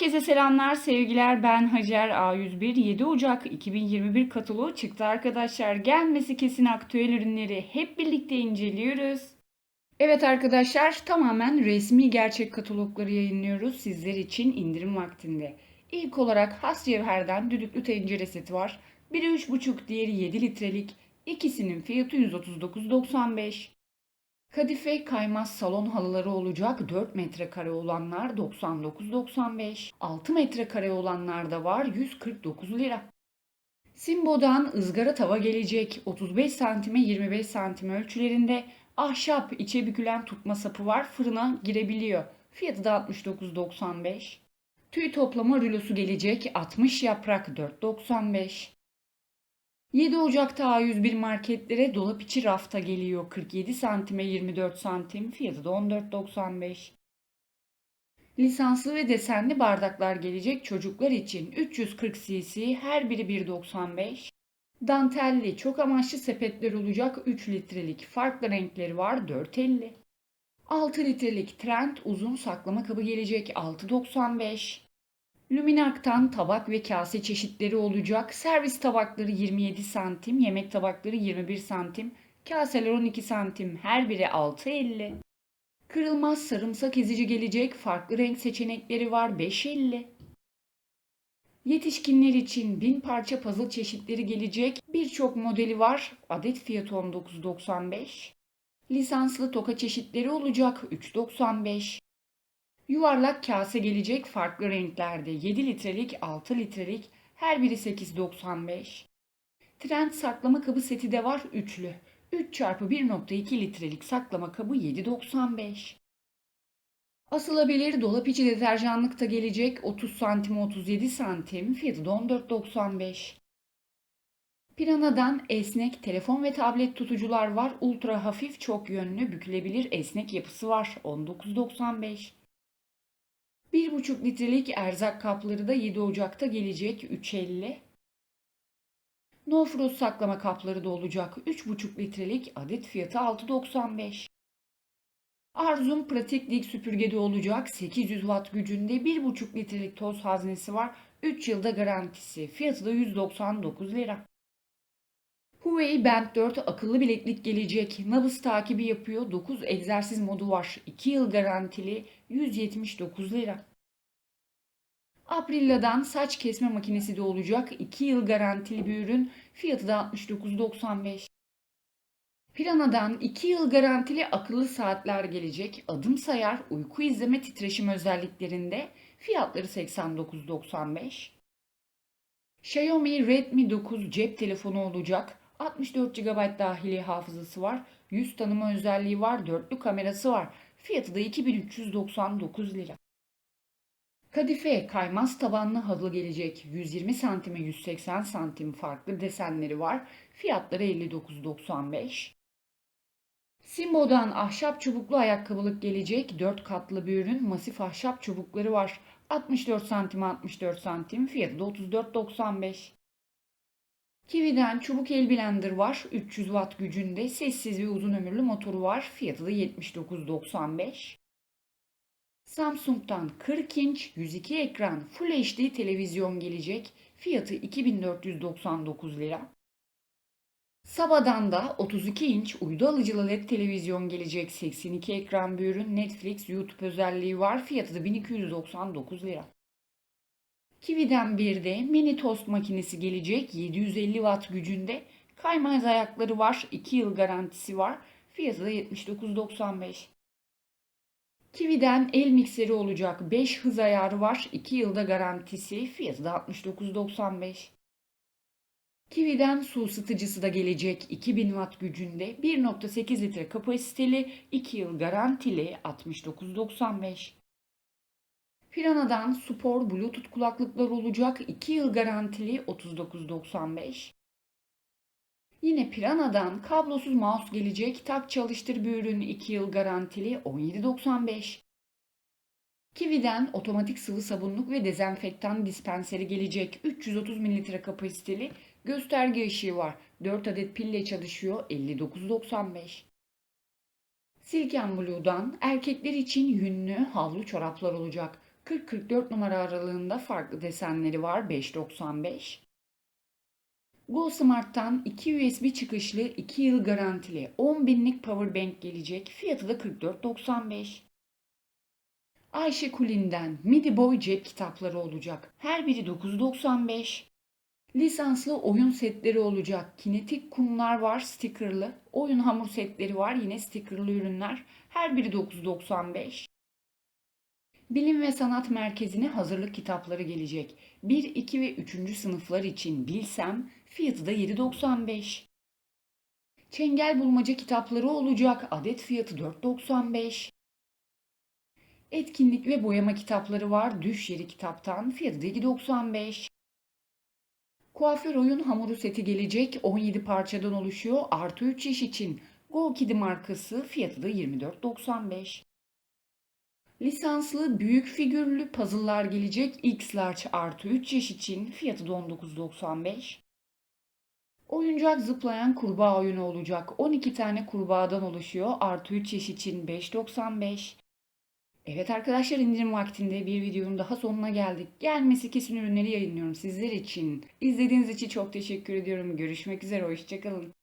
Herkese selamlar, sevgiler. Ben Hacer A101. 7 Ocak 2021 kataloğu çıktı arkadaşlar. Gelmesi kesin aktüel ürünleri hep birlikte inceliyoruz. Evet arkadaşlar, tamamen resmi gerçek katalogları yayınlıyoruz sizler için indirim vaktinde. İlk olarak Has Cevher'den düdüklü tencere seti var. Biri 3,5, diğeri 7 litrelik. İkisinin fiyatı 139.95. Kadife kaymaz salon halıları olacak 4 metrekare olanlar 99.95. 6 metrekare olanlar da var 149 lira. Simbo'dan ızgara tava gelecek 35 santime 25 santim ölçülerinde ahşap içe bükülen tutma sapı var fırına girebiliyor. Fiyatı da 69.95. Tüy toplama rülosu gelecek 60 yaprak 4.95. 7 Ocak'ta A101 marketlere dolap içi rafta geliyor. 47 santime 24 santim. Fiyatı da 14.95. Lisanslı ve desenli bardaklar gelecek çocuklar için 340 cc her biri 1.95. Dantelli çok amaçlı sepetler olacak 3 litrelik farklı renkleri var 4.50. 6 litrelik trend uzun saklama kabı gelecek 6.95. Luminark'tan tabak ve kase çeşitleri olacak. Servis tabakları 27 santim, yemek tabakları 21 santim, kaseler 12 santim, her biri 6.50. Kırılmaz sarımsak ezici gelecek. Farklı renk seçenekleri var 5.50. Yetişkinler için 1000 parça puzzle çeşitleri gelecek. Birçok modeli var. Adet fiyatı 19.95. Lisanslı toka çeşitleri olacak 3.95. Yuvarlak kase gelecek farklı renklerde 7 litrelik 6 litrelik her biri 8.95. Trend saklama kabı seti de var üçlü. 3 çarpı 1.2 litrelik saklama kabı 7.95. Asılabilir dolap içi deterjanlık da gelecek 30 santim 37 santim fiyatı da 14.95. Pirana'dan esnek telefon ve tablet tutucular var. Ultra hafif çok yönlü bükülebilir esnek yapısı var 19.95. 1,5 litrelik erzak kapları da 7 Ocak'ta gelecek 3.50. No Frost saklama kapları da olacak 3,5 litrelik adet fiyatı 6.95. Arzum pratik lig süpürgede olacak 800 watt gücünde 1,5 litrelik toz haznesi var 3 yılda garantisi fiyatı da 199 lira. Huawei Band 4 akıllı bileklik gelecek. Nabız takibi yapıyor. 9 egzersiz modu var. 2 yıl garantili 179 lira. Aprilla'dan saç kesme makinesi de olacak. 2 yıl garantili bir ürün. Fiyatı da 69.95. Pirana'dan 2 yıl garantili akıllı saatler gelecek. Adım sayar, uyku izleme titreşim özelliklerinde. Fiyatları 89.95. Xiaomi Redmi 9 cep telefonu olacak. 64 GB dahili hafızası var. Yüz tanıma özelliği var. Dörtlü kamerası var. Fiyatı da 2399 lira. Kadife kaymaz tabanlı halı gelecek. 120 santime 180 santim farklı desenleri var. Fiyatları 59.95. Simbo'dan ahşap çubuklu ayakkabılık gelecek. 4 katlı bir ürün. Masif ahşap çubukları var. 64 santim 64 santim. Fiyatı da 34.95. Kiwi'den çubuk el blender var. 300 watt gücünde. Sessiz ve uzun ömürlü motoru var. Fiyatı da 79.95. Samsung'dan 40 inç 102 ekran Full HD televizyon gelecek. Fiyatı 2499 lira. Saba'dan da 32 inç uydu alıcılı LED televizyon gelecek. 82 ekran bir ürün Netflix, YouTube özelliği var. Fiyatı da 1299 lira. Kiwi'den bir de mini tost makinesi gelecek. 750 watt gücünde. Kaymaz ayakları var. 2 yıl garantisi var. Fiyatı da 79.95. Kiwi'den el mikseri olacak. 5 hız ayarı var. 2 yılda garantisi. Fiyatı da 69.95. Kiwi'den su ısıtıcısı da gelecek 2000 watt gücünde 1.8 litre kapasiteli 2 yıl garantili 69.95. Pirana'dan spor bluetooth kulaklıklar olacak 2 yıl garantili 39.95. Yine Pirana'dan kablosuz mouse gelecek tak çalıştır bir ürün 2 yıl garantili 17.95. Kiwi'den otomatik sıvı sabunluk ve dezenfektan dispenseri gelecek 330 ml kapasiteli gösterge ışığı var. 4 adet pille çalışıyor 59.95. Silken Blue'dan erkekler için yünlü havlu çoraplar olacak. 40-44 numara aralığında farklı desenleri var 5.95. Go Smart'tan 2 USB çıkışlı 2 yıl garantili 10 binlik powerbank gelecek. Fiyatı da 44.95. Ayşe Kulin'den MIDI Boy cep kitapları olacak. Her biri 9.95. Lisanslı oyun setleri olacak. Kinetik kumlar var stickerlı. Oyun hamur setleri var yine stickerlı ürünler. Her biri 9.95. Bilim ve Sanat Merkezi'ne hazırlık kitapları gelecek. 1, 2 ve 3. sınıflar için Bilsem fiyatı da 7.95. Çengel bulmaca kitapları olacak. Adet fiyatı 4.95. Etkinlik ve boyama kitapları var. Düş yeri kitaptan fiyatı da 2.95. Kuaför oyun hamuru seti gelecek. 17 parçadan oluşuyor. Artı 3 yaş için. Go Kidi markası fiyatı da 24.95. Lisanslı büyük figürlü puzzle'lar gelecek. X large artı 3 yaş için fiyatı da 19.95. Oyuncak zıplayan kurbağa oyunu olacak. 12 tane kurbağadan oluşuyor. Artı 3 yaş için 5.95. Evet arkadaşlar indirim vaktinde bir videonun daha sonuna geldik. Gelmesi kesin ürünleri yayınlıyorum sizler için. İzlediğiniz için çok teşekkür ediyorum. Görüşmek üzere, hoşçakalın.